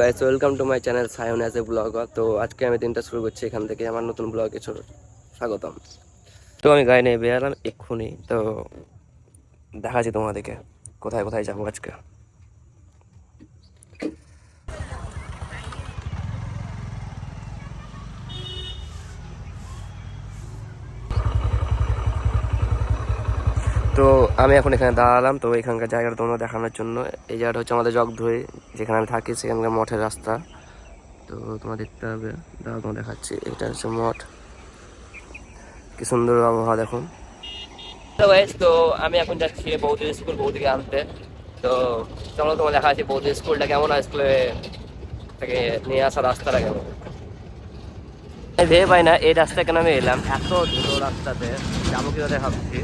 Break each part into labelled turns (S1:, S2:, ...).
S1: Guys welcome to my channel Sayan as a blogger তো আজকে আমি দিনটা শুরু করছি এখান থেকে, আমার নতুন ব্লগে স্বাগতম। তো আমি গায়ে নিয়ে বেরালাম এক্ষুনি, তো দেখাচ্ছি তোমাদেরকে, কোথায় কোথায় যাব আজকে। তো আমি এখন এখানে দাঁড়ালাম তো এখানকার জায়গাটা তোমরা দেখানোর জন্য। এই জায়গাটা হচ্ছে আমাদের জগধুয়ে যেখানে আমি থাকি সেখানকার মঠের রাস্তা। তো তোমরা দেখতে হবে দাঁড়াও তোমার দেখাচ্ছি। এটা হচ্ছে মঠ। কি সুন্দর আবহাওয়া দেখুন তো গাইস তো আমি এখন যাচ্ছি বৌদি স্কুল বৌদিকে আনতে। তো চলো তোমার দেখা আছে বৌদি স্কুলটা কেমন স্কুলে থেকে নিয়ে আসা রাস্তাটা কেমন? ভেবে পাই না এই রাস্তায় কেন আমি এলাম? এত ধুলো রাস্তাতে যাব কীভাবে ভাবছি?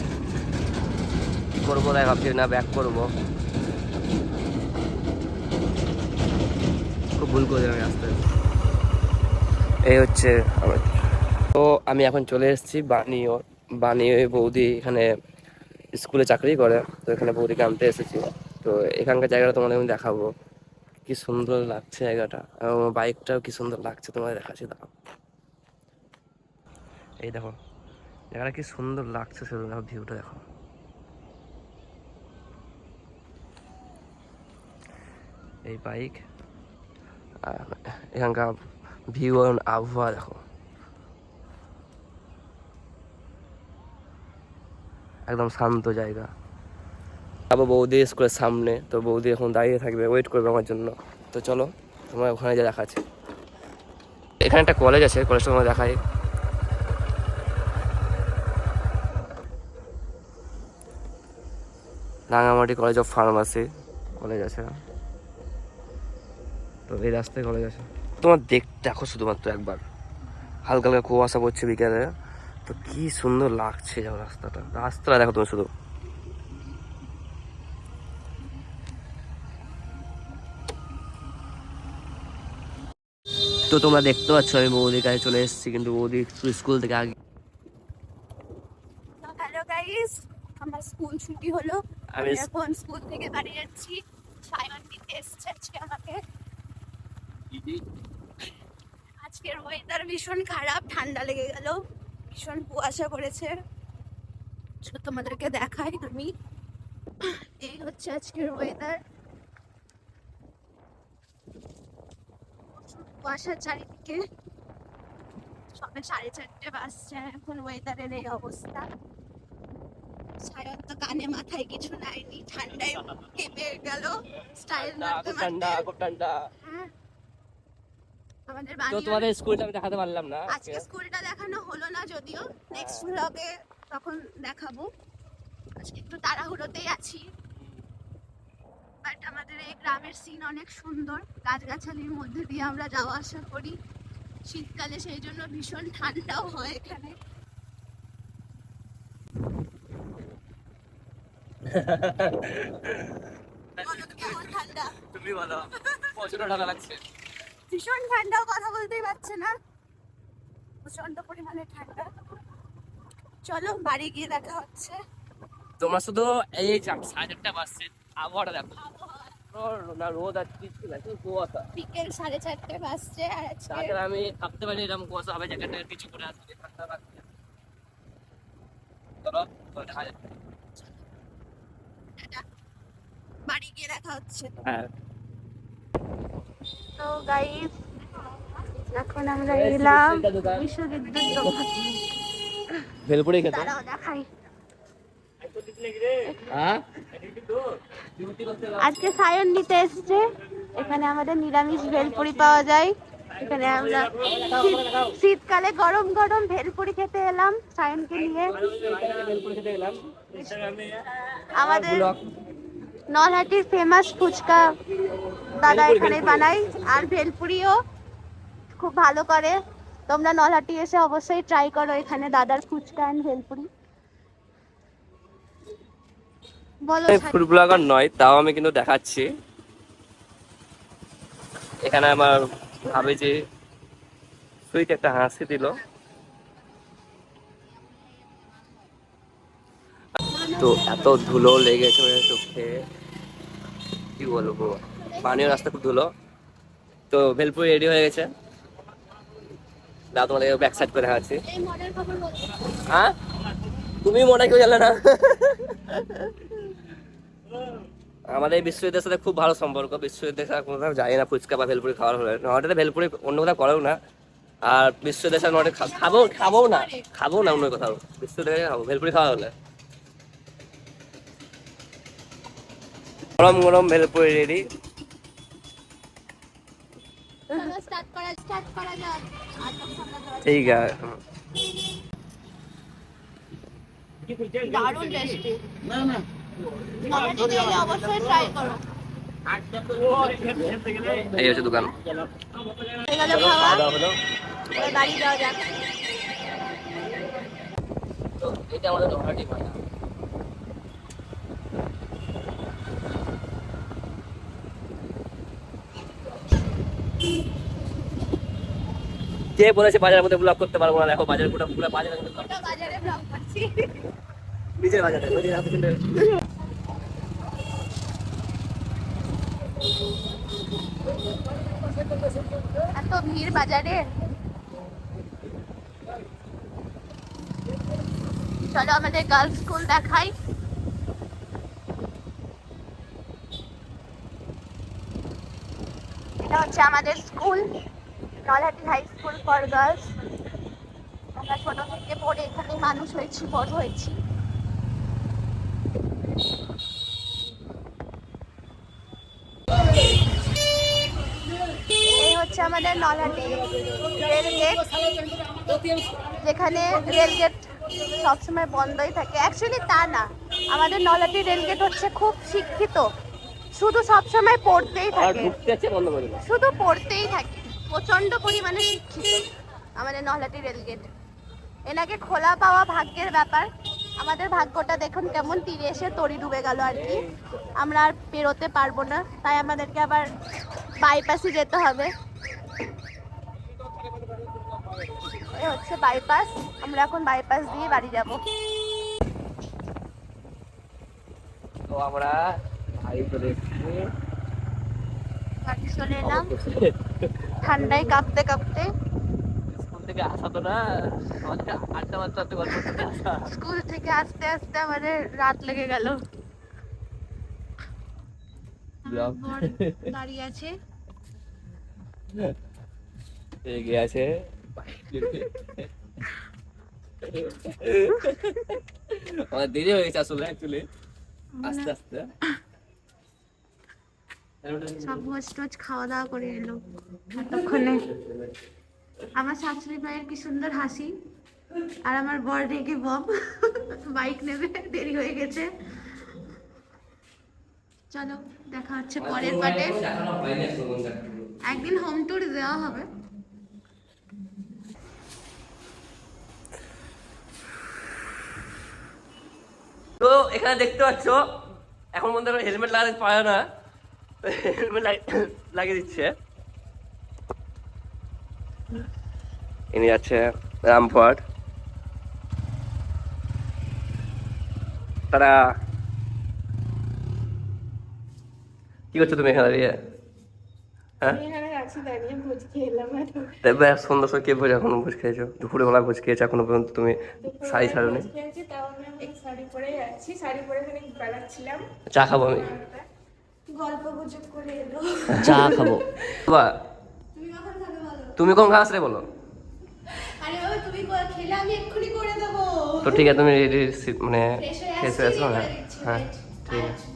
S1: করব তাই ভাবছি না ব্যাক করব। খুব ভুল করে আমি আসতে এই হচ্ছে তো আমি এখন চলে এসেছি বানিও। বানিয়ে বৌদি এখানে স্কুলে চাকরি করে, তো এখানে বৌদিকে আনতে এসেছি। তো এখানকার জায়গাটা তোমাদের আমি দেখাবো। কি সুন্দর লাগছে জায়গাটা এবং বাইকটাও কি সুন্দর লাগছে, তোমাদের দেখাচ্ছি দাও এই দেখো, জায়গাটা কি সুন্দর লাগছে শুধু দেখো ভিউটা দেখো। এই বাইক। এখানকার ভিউ এবং আবহাওয়া দেখো। একদম শান্ত জায়গা। আবার বৌদি স্কুলের সামনে, তো বৌদি এখন দাঁড়িয়ে থাকবে ওয়েট করবে আমার জন্য। তো চলো তোমার ওখানে যা দেখাচ্ছে। এখানে একটা কলেজ আছে কলেজটা তোমার দেখাই। Rangamati college of pharmacy college আছে। তো এই রাস্তায় কলেজ আছে তোমার দেখ দেখো শুধুমাত্র একবার। হালকা হালকা কুয়াশা পড়ছে বিকেলে। তো কি সুন্দর লাগছে যাও রাস্তাটা। রাস্তাটা দেখো তুমি শুধু। তো তোমরা দেখতে পাচ্ছ আমি বৌদির কাছে চলে এসেছি কিন্তু বৌদি স্কুল থেকে আগে
S2: হ্যালো গাইস আমার স্কুল ছুটি হলো।
S1: আমি
S2: এখন স্কুল থেকে বাড়ি যাচ্ছি। দিতে এসছে আজকে আমাকে। আজকের ওয়েদার ভীষণ খারাপ ঠান্ডা লেগে গেল ভীষণ কুয়াশা পড়েছে। তোমাদেরকে দেখাই আমি। এই হচ্ছে আজকের ওয়েদার কুয়াশা চারিদিকে। সবে সাড়ে চারটে বাজছে এখন ওয়েদারের এই অবস্থা। সায়ন তো কানে মাথায় কিছু নাইনি ঠান্ডায় কেঁপে গেল স্টাইল মারতে
S1: ঠান্ডা
S2: মারতে
S1: খুব ঠান্ডা
S2: হ্যাঁ। আমাদের
S1: তো তোমাদের স্কুলটা আমি দেখাতে পারলাম না
S2: আজকে স্কুলটা দেখানো হলো না যদিও নেক্সট ব্লগে তখন দেখাবো। আজকে একটু তাড়াহুড়োতেই আছি। বাট আমাদের এই গ্রামের সিন অনেক সুন্দর। গাছগাছালির মধ্যে দিয়ে আমরা যাওয়া আসা করি। শীতকালে সেই জন্য ভীষণ ঠান্ডাও হয় এখানে। বলো কেমন ঠান্ডা?
S1: তুমি বলো প্রচুর ঠান্ডা লাগছে।
S2: ভীষণ ঠান্ডাও কথা বলতেই পারছে না। প্রচণ্ড পরিমাণে ঠান্ডা। চলো বাড়ি গিয়ে দেখা হচ্ছে।
S1: তোমার শুধু এই সাড়ে চারটা বাজছে আবহাওয়াটা দেখো। না রোদ আর কিছু না শুধু কুয়াশা।
S2: বিকেল সাড়ে চারটে বাজছে আর
S1: তাছাড়া আমি ভাবতে পারি এরকম কুয়াশা হবে কিছু করে আসবে ঠান্ডা লাগছে চলো।
S2: বাড়ি গিয়ে দেখা হচ্ছে।
S1: হ্যাঁ।
S2: তো গাইস এখন আমরা এলাম বিশ্ববিদ্যুৎ
S1: ভেলপুরি খেতে।
S2: দেখাই।
S1: হ্যাঁ?
S2: আজকে সায়ন নিতে এসছে। এখানে আমাদের নিরামিষ ভেলপুরি পাওয়া যায়। এখানে আমরা শীতকালে গরম গরম ভেলপুরি খেতে এলাম সায়নকে নিয়ে। আমাদের নলহাটির ফেমাস ফুচকা দাদা এখানে। বানাই আর ভেলপুরিও খুব ভালো করে। তোমরা নলহাটি এসে অবশ্যই ট্রাই করো এখানে দাদার ফুচকা অ্যান্ড ভেলপুরি। বলো
S1: ফুড ব্লগার নয় তাও আমি কিন্তু দেখাচ্ছি। এখানে আমার ভাবে যে সুইট একটা হাসি দিল। তো এত ধুলো লেগেছে মানে চোখে। কি বলব? পানীয় রাস্তা খুব ধুলো। তো ভেলপুরি রেডি হয়ে গেছে। দাও তোমাদের ব্যাক সাইড করে দেখাচ্ছি। হ্যাঁ? তুমি মনে কেউ জানলে না? আমাদের বিশ্ববিদ্যালয়ের সাথে খুব ভালো সম্পর্ক। বিশ্ববিদ্যালয় ছাড়া কোথাও যাই না ফুচকা বা ভেলপুরি খাওয়ার হলে। নটাতে ভেলপুরি অন্য কোথাও করেও না। আর বিশ্ববিদ্যালয় ছাড়া নটে খাব খাব না। খাব না অন্য কোথাও। বিশ্ববিদ্যালয়ে খাব। ভেলপুরি খাওয়া হলে। গরম গরম ভেলপুরি রেডি।
S2: ধরা
S1: ঠিক আছে।
S2: দারুণ টেস্টি না না। অবশ্যই ট্রাই করো।
S1: এই হচ্ছে দোকান। তো এটা আমাদের নহাটি কে বলেছে বাজারের মধ্যে ব্লগ করতে পারব না দেখো বাজার পুরো পুরো বাজার
S2: ব্লগ করছি।
S1: নিজের বাজারে আপনি
S2: এত ভিড় বাজারে। চলো আমাদের গার্লস স্কুল দেখাই। এটা হচ্ছে আমাদের school Nalhati high school for girls আমরা ছোট থেকে পড়ে এখানে মানুষ হয়েছি বড় হয়েছি। এই হচ্ছে আমাদের নলহাটি রেল গেট যেখানে রেল গেট সবসময় বন্ধই থাকে। অ্যাকচুয়ালি তা না আমাদের নলহাটি রেল গেট হচ্ছে খুব শিক্ষিত। শুধু সবসময় পড়তেই থাকে। শুধু পড়তেই থাকে। প্রচণ্ড পরিমাণে শিক্ষিত আমাদের নলহাটি রেলগেট এনাকে খোলা পাওয়া ভাগ্যের ব্যাপার। আমাদের ভাগ্যটা দেখুন কেমন তীরে এসে তরি ডুবে গেল আর কি। আমরা আর পেরোতে পারব না তাই আমাদেরকে আবার বাইপাসে যেতে হবে। এ হচ্ছে বাইপাস আমরা এখন বাইপাস দিয়ে বাড়ি যাব।
S1: তো আমরা বাড়ি চলে এসেছি।
S2: বাড়ি চলে এলাম। ঠান্ডায় কাঁপতে কাঁপতে
S1: স্কুল থেকে আসা তো না। আমাদের আড্ডা মারতে মারতে গল্প
S2: স্কুল থেকে আস্তে আস্তে আমাদের রাত লেগে গেল। দাঁড়িয়ে আছে।
S1: এগিয়ে আছে। আমার দেরি হয়ে গেছে আসলে অ্যাকচুয়ালি আস্তে আস্তে।
S2: সব ভোজ টোজ খাওয়া দাওয়া করে এলো। এতক্ষণে আমার শাশুড়ি মায়ের কি সুন্দর হাসি আর আমার বর রেগে বম। বাইক নেবে দেরি হয়ে গেছে। চলো দেখা হচ্ছে পরের পার্টে একদিন হোম ট্যুর দেওয়া হবে।
S1: তো এখানে দেখতে পাচ্ছ এখন মধ্যে হেলমেট লাগাতে পারে না। লাগিয়ে দিচ্ছে। ইনি যাচ্ছে রামপুরহাট। তারা কি করছ তুমি এখানে দাঁড়িয়ে? হ্যাঁ?
S2: আছি
S1: সন্ধ্যা কে ভোজ এখনও ভোজ খেয়েছো? দুপুরে বেলা ভোজ খেয়েছো এখনও পর্যন্ত তুমি শাড়ি
S3: এখানে বেড়াচ্ছিলাম।
S1: চা খাব আমি।
S3: গল্প গুজব করে এলো।
S1: চা খাব। বাবা
S2: তুমি কখন খাবে বলো?
S1: তুমি কোন খাস রে বলো?
S2: আরে বাবা তুমি ক- খেলে আমি এক্ষুনি করে দেবো।
S1: তো ঠিক আছে তুমি রেডি মানে
S2: ফ্রেশ হয়ে
S1: হয়ে আসো হ্যাঁ। হ্যাঁ ঠিক আছে।